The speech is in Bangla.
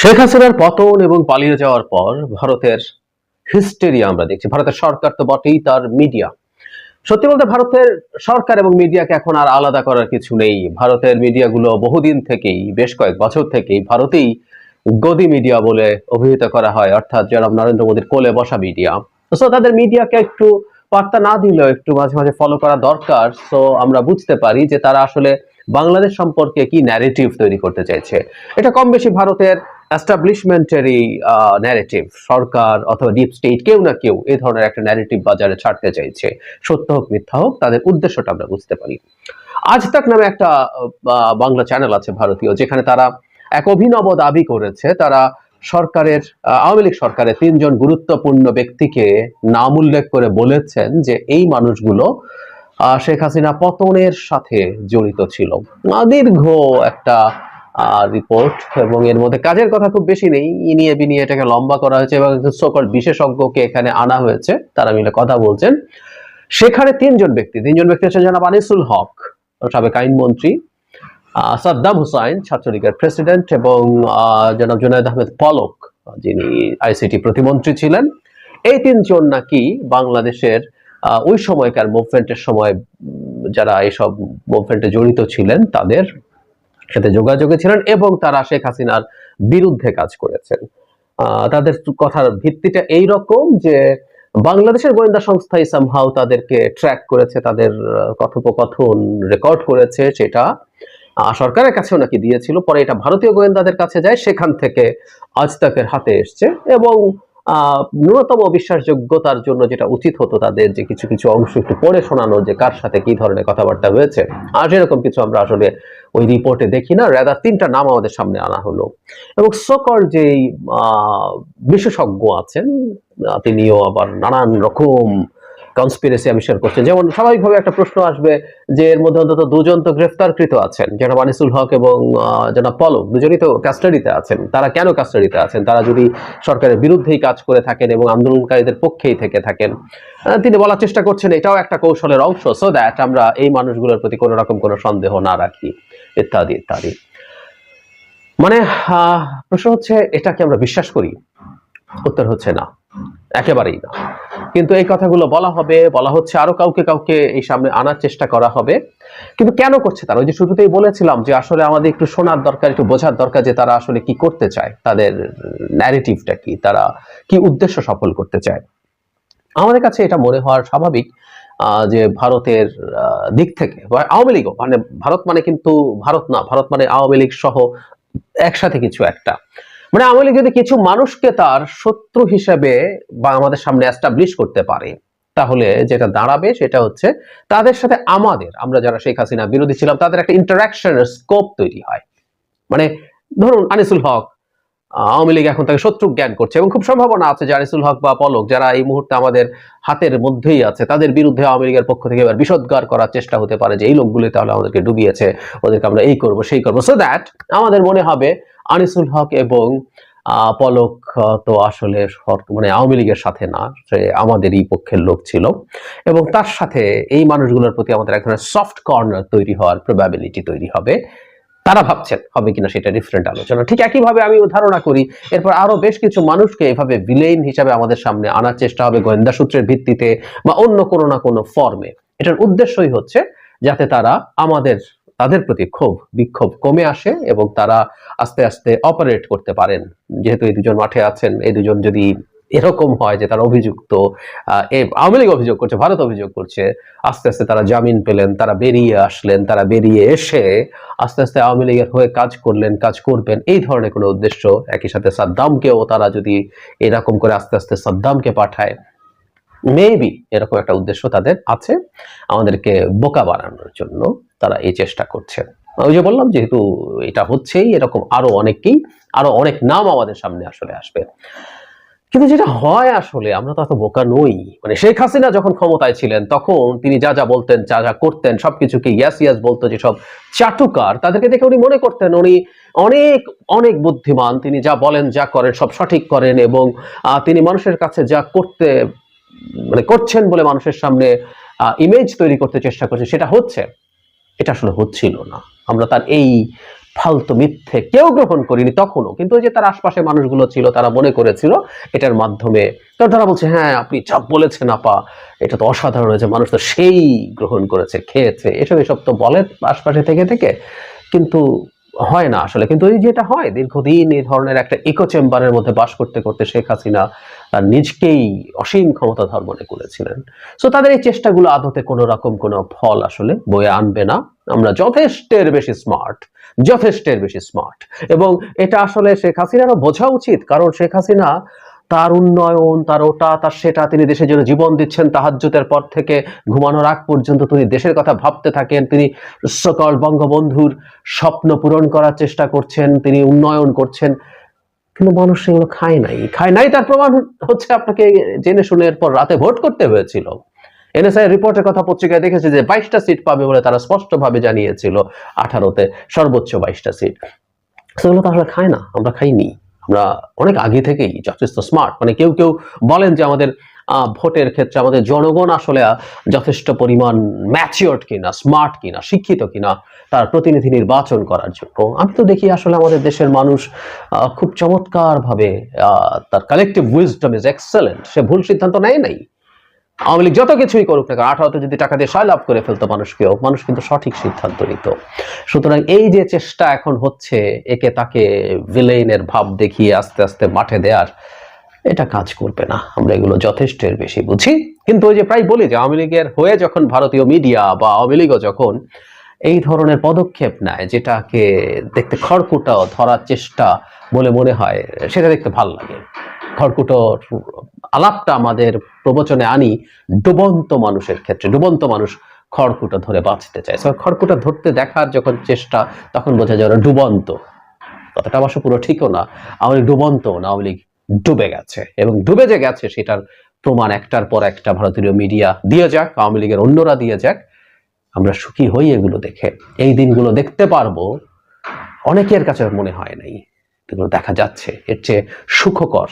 শেখ হাসিনার পতন এবং পালিয়ে যাওয়ার পর ভারতের হিস্টেরিয়া আমরা দেখছি। ভারতের সরকার তো বটেই তার মিডিয়া। সত্যি বলতে ভারতের সরকার এবং মিডিয়াকে এখন আর আলাদা করার কিছু নেই। ভারতের মিডিয়াগুলো বহুদিন থেকেই, বেশ কয়েক বছর থেকেই ভারতেই গদি মিডিয়া বলে অভিহিত করা হয়। অর্থাৎ জনাব নরেন্দ্র মোদীর কোলে বসা মিডিয়া। সো তাদের মিডিয়াকে একটু বার্তা না দিলেও একটু মাঝে মাঝে ফলো করা দরকার। সো আমরা বুঝতে পারি যে তারা আসলে বাংলাদেশ সম্পর্কে কি ন্যারেটিভ তৈরি করতে চাইছে? এটা কম বেশি ভারতের অ্যাস্টাবলিশমেন্টেরই ন্যারেটিভ সরকার অথবা ডিপ স্টেট কেউ না কেউ এই ধরনের একটা ন্যারেটিভ বাজারে ছাড়তে চাইছে। সত্য হোক, মিথ্যা হোক, তাদের উদ্দেশ্যটা আমরা বুঝতে পারি। আজ তাক নামে একটা বাংলা চ্যানেল আছে ভারতীয়, যেখানে তারা এক অভিনব দাবি করেছে। তারা সরকারের আওয়ামী লীগ সরকারের তিনজন গুরুত্বপূর্ণ ব্যক্তিকে নাম উল্লেখ করে বলেছেন যে এই মানুষগুলো শেখ হাসিনা পতনের সাথে জড়িত ছিল। দীর্ঘ একটা রিপোর্ট এবং এর মধ্যে কাজের কথা খুব বেশি নেই। ইনিয়ে বিনিয়ে এটাকে লম্বা করা হয়েছে এবং সকল বিশেষজ্ঞকে এখানে আনা হয়েছে। তারা মিলে কথা বলছেন। সেখানে তিনজন ব্যক্তি তিনজন ব্যক্তি হচ্ছেন জনাব আনিসুল হক, সাবেক আইনমন্ত্রী সাদ্দাম হুসাইন, ছাত্রলীগের প্রেসিডেন্ট এবং জনাব জুনায়দ আহমেদ পলক, যিনি আইসিটি প্রতিমন্ত্রী ছিলেন। এই তিনজন নাকি বাংলাদেশের ওই সময়কার মুভমেন্টের সময় যারা এইসব মুভমেন্টে জড়িত ছিলেন, তাদের সাথে যোগাযোগে ছিলেন এবং তারা শেখ হাসিনার বিরুদ্ধে কাজ করেছেন। তাদের কথার ভিত্তিটা এই রকম যে, বাংলাদেশের গোয়েন্দা সংস্থা সংস্থাই সামহাও তাদেরকে ট্র্যাক করেছে, তাদের কথোপকথন রেকর্ড করেছে সেটা সরকারের কাছেও নাকি দিয়েছিল। পরে এটা ভারতীয় গোয়েন্দাদের কাছে যায়, সেখান থেকে আজ তাকের হাতে এসছে এবং ন্যূনতম বিশ্বাসযোগ্যতার জন্য যেটা উচিত হতো তাদের যে কিছু কিছু অংশ একটু পড়ে শোনানো যে কার সাথে কি ধরনের কথাবার্তা হয়েছে। আর এরকম কিছু আমরা আসলে ওই রিপোর্টে দেখি না রেদার তিনটা নাম আমাদের সামনে আনা হলো। এবং সকল আহ, বিশেষজ্ঞ আছেন তিনিও আবার নানান রকম কনস্পিরেসি আবিষ্কার করছেন যেমন স্বাভাবিকভাবে একটা প্রশ্ন আসবে যে এর মধ্যে অন্তত দুজন তো গ্রেফতারকৃত আছেন, জনাব আনিসুল হক এবং জনাব পলক, দুজনই তো কাস্টাডিতে আছেন। তারা কেন কাস্টাডিতে আছেন? তারা যদি সরকারের বিরুদ্ধেই কাজ করে থাকেন এবং আন্দোলনকারীদের পক্ষেই থেকে থাকেন তিনি বলার চেষ্টা করছেন এটাও একটা কৌশলের অংশ সো দ্যাট আমরা এই মানুষগুলোর প্রতি কোনো রকম কোনো সন্দেহ না রাখি, ইত্যাদি ইত্যাদি। মানে প্রশ্ন হচ্ছে এটা কি আমরা বিশ্বাস করি? উত্তর হচ্ছে না। একেবারেই না। কিন্তু এই কথাগুলো বলা হবে, বলা হচ্ছে আরও কাউকে কাউকে এই সামনে আনার চেষ্টা করা হবে। কিন্তু কেন করছে তারা? ওই যে শুরুতেই বলেছিলাম যে আসলে আমাদের একটু শোনার দরকার, একটু বোঝার দরকার যে তারা আসলে কি করতে চায়, তাদের ন্যারেটিভটা কি, তারা কি উদ্দেশ্য সফল করতে চায়। আমাদের কাছে এটা মনে হওয়ার স্বাভাবিক যে ভারতের দিক থেকে আওয়ামী লীগও মানে ভারত মানে কিন্তু ভারত না, ভারত মানে আওয়ামী লীগ সহ একসাথে কিছু একটা। মানে আওয়ামী যদি কিছু মানুষকে তার শত্রু হিসেবে বা আমাদের সামনে এস্টাবলিশ করতে পারে, তাহলে যেটা দাঁড়াবে সেটা হচ্ছে তাদের সাথে আমাদের, আমরা যারা শেখ হাসিনা বিরোধী ছিলাম, তাদের একটা ইন্টারাকশনের স্কোপ তৈরি হয়। মানে ধরুন আনিসুল হক, আওয়ামী লীগ এখন তাকে শত্রু জ্ঞান করছে এবং খুব সম্ভাবনা আছে যে আনিসুল হক বা পলক, যারা এই মুহূর্তে আমাদের হাতের মধ্যেই আছে, তাদের বিরুদ্ধে আওয়ামী লীগের পক্ষ থেকে এবার বিষোদ্গার করার চেষ্টা হতে পারে যে এই লোকগুলি তাহলে আমাদেরকে ডুবিয়েছে, ওদেরকে আমরা এই করব, সেই করব। সো দ্যাট আমাদের মনে হবে আনিসুল হক এবং পলক তো আসলে মানে আওয়ামী লীগের সাথে না, সে আমাদেরই পক্ষের লোক ছিল। এবং তার সাথে এই মানুষগুলোর প্রতি আমাদের এক ধরনের সফট কর্নার তৈরি হওয়ার প্রবাবিলিটি তৈরি হবে। তারা ভাবছেন হবে কিনা সেটা ডিফারেন্ট আলোচনা। ঠিক একইভাবে আমি ধারণা করি, এরপর আরও বেশ কিছু মানুষকে এভাবে ভিলেন হিসাবে আমাদের সামনে আনার চেষ্টা হবে গোয়েন্দা সূত্রের ভিত্তিতে বা অন্য কোনো না কোনো ফর্মে এটার উদ্দেশ্যই হচ্ছে যাতে তারা আমাদের তাদের প্রতি ক্ষোভ, বিক্ষোভ কমে আসে এবং তারা আস্তে আস্তে অপারেট করতে পারেন। যেহেতু এই দুজন মাঠে আছেন, এই দুজন যদি এরকম হয় যে তারা অভিযুক্ত আওয়ামী লীগ অভিযোগ করছে, ভারত অভিযোগ করছে, আস্তে আস্তে তারা জামিন পেলেন, তারা বেরিয়ে আসলেন, তারা বেরিয়ে এসে আস্তে আস্তে আওয়ামী লীগের হয়ে কাজ করলেন, কাজ করবেন, এই ধরনের কোনো উদ্দেশ্য। একই সাথে সাদ্দামকেও তারা যদি এরকম করে আস্তে আস্তে সাদ্দামকে পাঠায় মেবি এরকম একটা উদ্দেশ্য তাদের আছে। আমাদেরকে বোকা বানানোর জন্য তারা এই চেষ্টা করছেন। ওই যে বললাম, যেহেতু এটা হচ্ছেই, এরকম আরও অনেককেই, আরও অনেক নাম আমাদের সামনে আসলে আসবে। কিন্তু যেটা হয় আসলে, আমরা তো এত বোকা নই। মানে শেখ হাসিনা যখন ক্ষমতায় ছিলেন, তখন তিনি যা যা বলতেন, যা যা করতেন, সবকিছুকে ইয়াস ইয়াস বলতো যে সব চাটুকার। তাদেরকে দেখে উনি মনে করতেন, উনি অনেক অনেক বুদ্ধিমান। তিনি যা বলেন, যা করেন, সব সঠিক করেন এবং তিনি মানুষের কাছে যা করতে মানে করছেন বলে মানুষের সামনে ইমেজ তৈরি করতে চেষ্টা করছে সেটা হচ্ছে এটা আসলে হচ্ছিল না। আমরা তার এই ফালতু মিথ্যে কেউ গ্রহণ করিনি তখনও। কিন্তু ওই যে তার আশপাশে মানুষগুলো ছিল, তারা মনে করেছিল এটার মাধ্যমে। তারা বলছে হ্যাঁ আপনি যা বলেছেন আপা, এটা তো অসাধারণ হয়েছে, মানুষ তো সেই গ্রহণ করেছে, খেয়েছে। এসব এসব তো বলে আশপাশে থেকে থেকে। কিন্তু হয় না আসলে। কিন্তু এই যেটা হয়, দীর্ঘদিন এই ধরনের একটা ইকো চেম্বারের মধ্যে বাস করতে করতে শেখ হাসিনা নিজকেই অসীম ক্ষমতাধর মনে করেছিলেন। সো তাদের এই চেষ্টাগুলো আদতে কোনো রকম কোনো ফল আসলে বয়ে আনবে না। আমরা যথেষ্টের বেশি স্মার্ট যথেষ্টের বেশি স্মার্ট এবং এটা আসলে শেখ হাসিনারও বোঝা উচিত, কারণ শেখ হাসিনা তার উন্নয়ন, তার ওটা, তার সেটা তিনি দেশের জন্য জীবন দিচ্ছেন, তাহাজ্জুদের পর থেকে ঘুমানোর আগ পর্যন্ত তিনি দেশের কথা ভাবতে থাকেন। তিনি সকল বঙ্গবন্ধুর স্বপ্ন পূরণ করার চেষ্টা করছেন, তিনি উন্নয়ন করছেন। কিন্তু মানুষ সেগুলো খায় নাই। খায় নাই, তার প্রমাণ হচ্ছে আপনাকে জেনে শুনে এরপর রাতে ভোট করতে হয়েছিল। এনএসআই রিপোর্টের কথা পত্রিকায় দেখেছে যে বাইশটা সিট পাবে বলে তারা স্পষ্টভাবে জানিয়েছিল আঠারোতে, সর্বোচ্চ বাইশটা সিট। সেগুলো তো আসলে খায় না, আমরা খাইনি। আমরা অনেক আগে থেকেই যথেষ্ট স্মার্ট মানে কেউ কেউ বলেন যে আমাদের ভোটের ক্ষেত্রে আমাদের জনগণ আসলে যথেষ্ট পরিমাণ ম্যাচিওর্ড কিনা স্মার্ট কিনা, শিক্ষিত কিনা তার প্রতিনিধি নির্বাচন করার জন্য। আমি তো দেখি আসলে আমাদের দেশের মানুষ খুব চমৎকারভাবে তার কালেকটিভ উইজডম ইজ এক্সেলেন্ট সে ভুল সিদ্ধান্ত নেয় নাই। আওয়ামী লীগ যত কিছুই করুক না আঠারোতে যদি টাকা দিয়ে লাভ করে ফেলতো মানুষকেও, মানুষ কিন্তু সঠিক সিদ্ধান্ত নিত। সুতরাং এই যে চেষ্টা এখন হচ্ছে, একে তাকে ভিলেইনের ভাব দেখিয়ে আস্তে আস্তে মাঠে দেওয়ার এটা কাজ করবে না। আমরা এগুলো যথেষ্টের বেশি বুঝি। কিন্তু ওই যে প্রায় বলি যে আওয়ামী লীগের হয়ে যখন ভারতীয় মিডিয়া বা আওয়ামী লীগও যখন এই ধরনের পদক্ষেপ নেয়, যেটাকে দেখতে খড়কুটা ধরার চেষ্টা বলে মনে হয়, সেটা দেখতে ভালো লাগে। খড়কুটোর আলাপটা আমাদের প্রবচনে আনি, ডুবন্ত মানুষের ক্ষেত্রে, ডুবন্ত মানুষ খড়কুটো ধরে বাঁচতে চায়। খড়কুটো ধরতে দেখার যখন চেষ্টা, তখন বোঝা যায় ডুবন্ত। কথাটা অবশ্য পুরো ঠিকও না, আওয়ামী লীগ ডুবন্ত না, আওয়ামী ডুবে গেছে। এবং ডুবে যে গেছে, সেটার প্রমাণ একটার পর একটা ভারতীয় মিডিয়া দিয়ে যাক, আওয়ামী লীগের অন্যরা দিয়ে যাক। আমরা সুখী হই এগুলো দেখে। এই দিনগুলো দেখতে পারব, অনেকের কাছে মনে হয় নাই। দেখা যাচ্ছে এর চেয়ে সুখকর